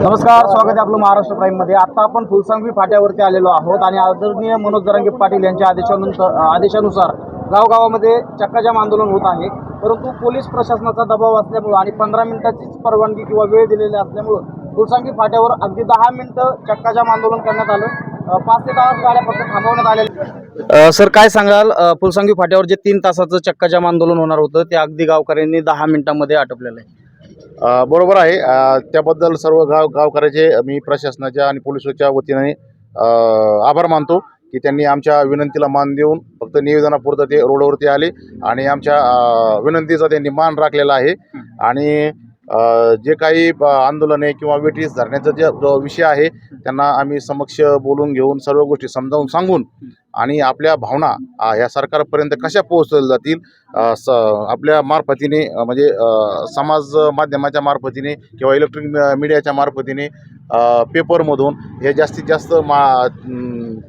नमस्कार स्वागत आहे आपलं महाराष्ट्र प्राईममध्ये आता आपण फुलसांगवी फाट्यावरती आलेलो आहोत आणि आदरणीय मनोज जरांगे पाटील यांच्या आदेशानुसार आदेशानुसार गावगावामध्ये चक्काजाम आंदोलन होत आहे. परंतु पोलीस प्रशासनाचा दबाव असल्यामुळं आणि पंधरा मिनिटाचीच परवानगी किंवा वेळ दिलेली असल्यामुळं फुलसांगवी फाट्यावर अगदी दहा मिनिटं चक्काजाम आंदोलन करण्यात आलं. पाच ते दहा गाड्या फक्त थांबवण्यात आलेल्या सर काय सांगाल? अ, फुलसांगवी फाट्यावर जे तीन तासाचं चक्काजाम आंदोलन होणार होतं ते अगदी गावकऱ्यांनी दहा मिनिटांमध्ये आटोपलेलं आहे. बरोबर आहे. त्याबद्दल सर्व गाव गावकऱ्याचे मी प्रशासनाच्या आणि पोलिसाच्या वतीने आभार मानतो की त्यांनी आमच्या विनंतीला मान देऊन फक्त निवेदनापुरतं ते रोडवरती आले आणि आमच्या विनंतीचा त्यांनी मान राखलेला आहे. आणि जे काही आंदोलने किंवा वेटीस धरण्याचा जे जो विषय आहे त्यांना आम्ही समक्ष बोलून घेऊन सर्व गोष्टी समजावून सांगून आणि आपल्या भावना ह्या सरकारपर्यंत कशा पोहोचवल्या जातील स आपल्या मार्फतीने म्हणजे समाज माध्यमाच्या मार्फतीने किंवा इलेक्ट्रॉनिक मीडियाच्या मार्फतीने पेपरमधून हे जास्तीत जास्त मा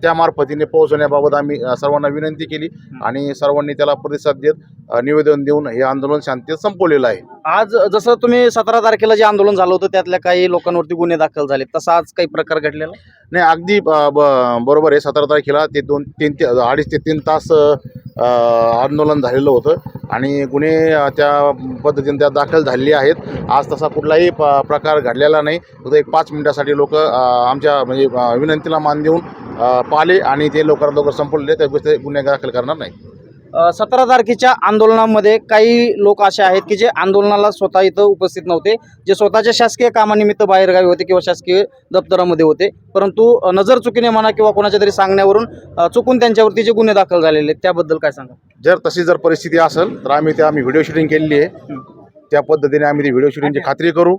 त्या मार्फतीने पोहोचवण्याबाबत आम्ही सर्वांना विनंती केली आणि सर्वांनी त्याला प्रतिसाद देत निवेदन देऊन हे आंदोलन शांततेत संपवलेलं आहे. आज जसं तुम्ही सतरा तारखेला जे आंदोलन झालं होतं त्यातल्या काही लोकांवरती गुन्हे दाखल झाले. तसा आज काही प्रकार घडलेला? नाही अगदी बरोबर आहे. सतरा तारखेला ते दोन तीन ते अडीच ते तीन तास आंदोलन झालेलं होतं आणि गुन्हे त्या पद्धतीने त्या दाखल झालेले आहेत. आज तसा कुठलाही प प्रकार घडलेला नाही. फक्त एक पाच मिनिटासाठी लोक आमच्या म्हणजे विनंतीला मान देऊन पाले आणि ते लवकरात लवकर संपवले त्या गोष्टी गुन्हे दाखल करणार नाही. सतरा तारखेच्या आंदोलनामध्ये काही लोक असे आहेत की जे आंदोलनाला स्वतः इथं उपस्थित नव्हते जे स्वतःच्या शासकीय कामानिमित्त बाहेरगावी होते किंवा शासकीय दप्तरामध्ये होते. परंतु नजर चुकीने म्हणा किंवा कोणाच्या तरी सांगण्यावरून चुकून त्यांच्यावरती जे गुन्हे दाखल झालेले आहेत त्याबद्दल काय सांगा जर तशी जर परिस्थिती असेल तर आम्ही त्या आम्ही व्हिडिओ शूटिंग केलेली आहे. त्या पद्धतीने आम्ही ती व्हिडिओ शूटिंगची खात्री करू.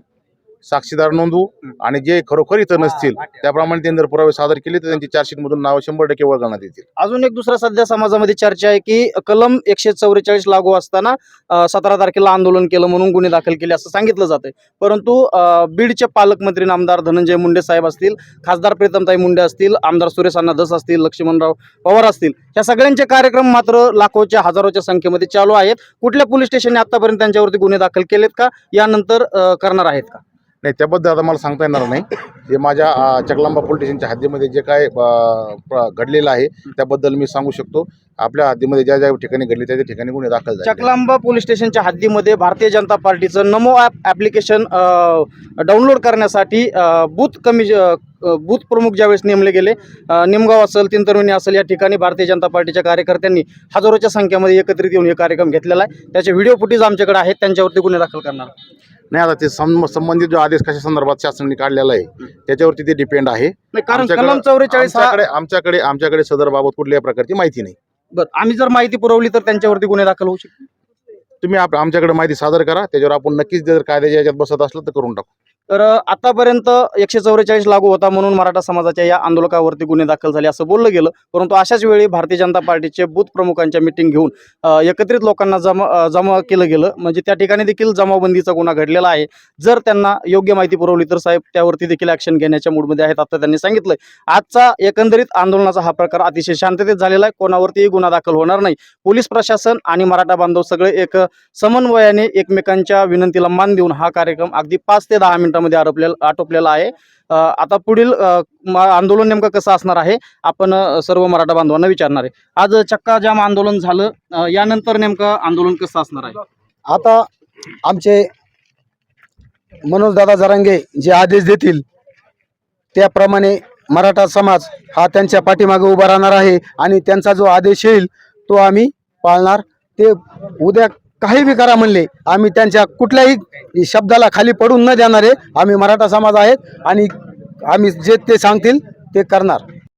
साक्षीदार नोंदवू आणि जे खरोखर इथं नसतील त्याप्रमाणे त्यांनी जर पुरावे सादर केले तर त्यांची चार्जशीटमधून नावं शंभर टक्के वळगण्यात येतील. अजून एक दुसरा सध्या समाजामध्ये चर्चा आहे की कलम एकशे चौवेचाळीस लागू असताना सतरा तारखेला आंदोलन केलं म्हणून गुन्हे दाखल केले असं सांगितलं जातंय. परंतु बीडचे पालकमंत्री नामदार धनंजय मुंडे साहेब असतील खासदार प्रीतमताई मुंडे असतील आमदार सुरेश अण्णा धस असतील लक्ष्मणराव पवार असतील या सगळ्यांचे कार्यक्रम मात्र लाखोच्या हजारोच्या संख्येमध्ये चालू आहेत. कुठल्या पोलीस स्टेशनने आतापर्यंत त्यांच्यावरती गुन्हे दाखल केलेत का? यानंतर करणार आहेत का? नाही त्याबद्दल आता मला सांगता येणार नाही. हे माझ्या चकलांबा पोलीस स्टेशनच्या हद्दीमध्ये जे काय घडलेलं आहे त्याबद्दल मी सांगू शकतो. आपल्या हद्दीमध्ये ज्या ज्या ठिकाणी घडले त्या त्या ठिकाणी गुन्हे दाखल झाले चकलांबा पोलीस स्टेशनच्या हद्दीमध्ये भारतीय जनता पार्टीचं नमो ॲप ॲप्लिकेशन डाउनलोड करण्यासाठी बूथ कमी बूथ प्रमुख ज्यावेळेस नेमले गेले निमगाव असेल तीनतरुणी असेल या ठिकाणी भारतीय जनता पार्टीच्या कार्यकर्त्यांनी हजारोच्या संख्येमध्ये एकत्रित येऊन हे कार्यक्रम घेतलेला आहे. त्याचे व्हिडिओ फुटेज आमच्याकडे आहेत त्यांच्यावरती गुन्हे दाखल करणार नाही आता ते सं संबंधित जो आदेश कशा संदर्भात शासनाने काढलेला आहे त्याच्यावरती ते डिपेंड आहे. नाही कारण आमच्याकडं- कलम चौवेचाळीस हा आमच्याकडे आमच्याकडे आमच्याकडे सदरबाबत कुठल्याही प्रकारची माहिती नाही. बरं आम्ही जर माहिती पुरवली तर त्यांच्यावरती गुन्हे दाखल होऊ शकतो तुम्ही आप आमच्याकडे माहिती सादर करा त्याच्यावर आपण नक्कीच जर कायद्याच्या याच्यात बसत असलं तर करून टाकू. तर आतापर्यंत एकशे चौवेचाळीस लागू होता म्हणून मराठा समाजाच्या या आंदोलकावरती गुन्हे दाखल झाले असं बोललं गेलं. परंतु अशाच वेळी भारतीय जनता पार्टीचे बूथ प्रमुखांच्या मिटिंग घेऊन एकत्रित लोकांना जमा जमा केलं गेलं. म्हणजे त्या ठिकाणी देखील जमावबंदीचा गुन्हा घडलेला आहे. जर त्यांना योग्य माहिती पुरवली तर साहेब त्यावरती देखील ॲक्शन घेण्याच्या मूडमध्ये आहेत आता त्यांनी सांगितलं आजचा एकंदरीत आंदोलनाचा हा प्रकार अतिशय शांततेत झालेला आहे. कोणावरतीही गुन्हा दाखल होणार नाही. पोलीस प्रशासन आणि मराठा बांधव सगळे एक समन्वयाने एकमेकांच्या विनंतीला मान देऊन हा कार्यक्रम अगदी पाच ते दहा मिनिटांमध्ये आटोपलेला आटोपलेला आहे. आता पुढील आंदोलन नेमकं कसं असणार आहे आपण सर्व मराठा बांधवांना विचारणार आहे. आज चक्का जाम आंदोलन झालं यानंतर नेमकं आंदोलन कसं असणार आहे? आता आमचे मनोजदादा जरांगे जे आदेश देतील त्याप्रमाणे मराठा समाज हा त्यांच्या पाठीमागे उभा राहणार आहे आणि त्यांचा जो आदेश येईल तो आम्ही पाळणार. ते उद्या काही बी करा म्हणले आम्ही त्यांच्या कुठल्याही शब्दाला खाली पडून न देणारे आम्ही मराठा समाज आहेत आणि आम्ही जे ते सांगतील ते करणार.